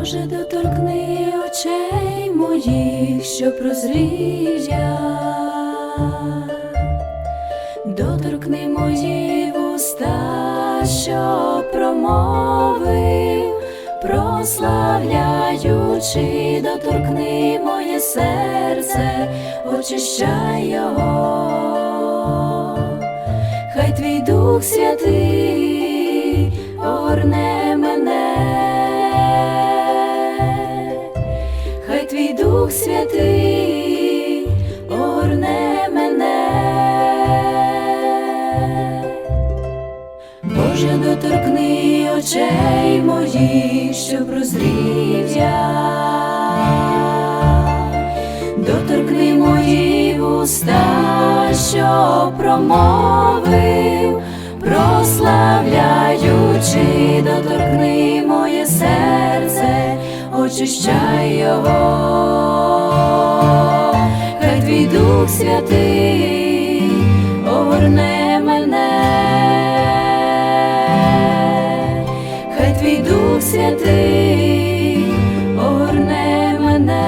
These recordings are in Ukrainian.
Боже, доторкни очей моїх, що прозрів я, доторкни мої вуста, що промовив, прославляючи, доторкни моє серце, очищай його, хай твій Дух Святий огорне Дух Святий огорне мене, Боже, доторкни очей моїх, що прозрів я, доторкни мої уста, що промовив, прославляючи, доторкни моє серце, очищай його, хай твій Дух Святий огорне мене, хай твій Дух Святий огорне мене,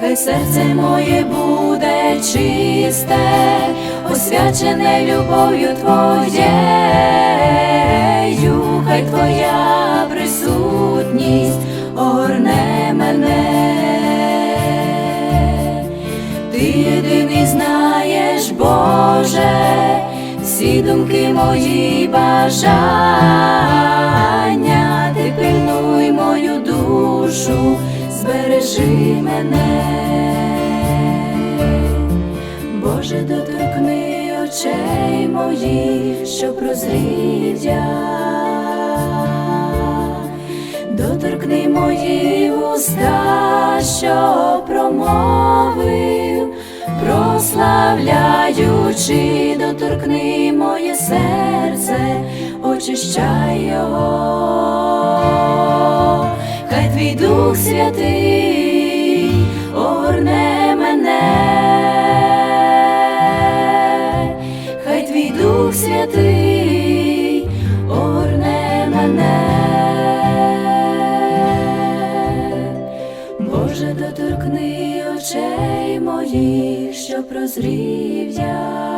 хай серце моє буде чисте, освячене любов'ю Твоєю, хай Твоя присутність огорне мене. Ти єдиний знаєш, Боже, всі думки мої бажання, ти пильнуй мою душу, збережи мене, Боже, доторкни очей моїх, що прозрів доторкни мої уста, що промовив, прославляючи, доторкни моє серце, очищай його, хай твій Дух Святий мої, що прозрів я.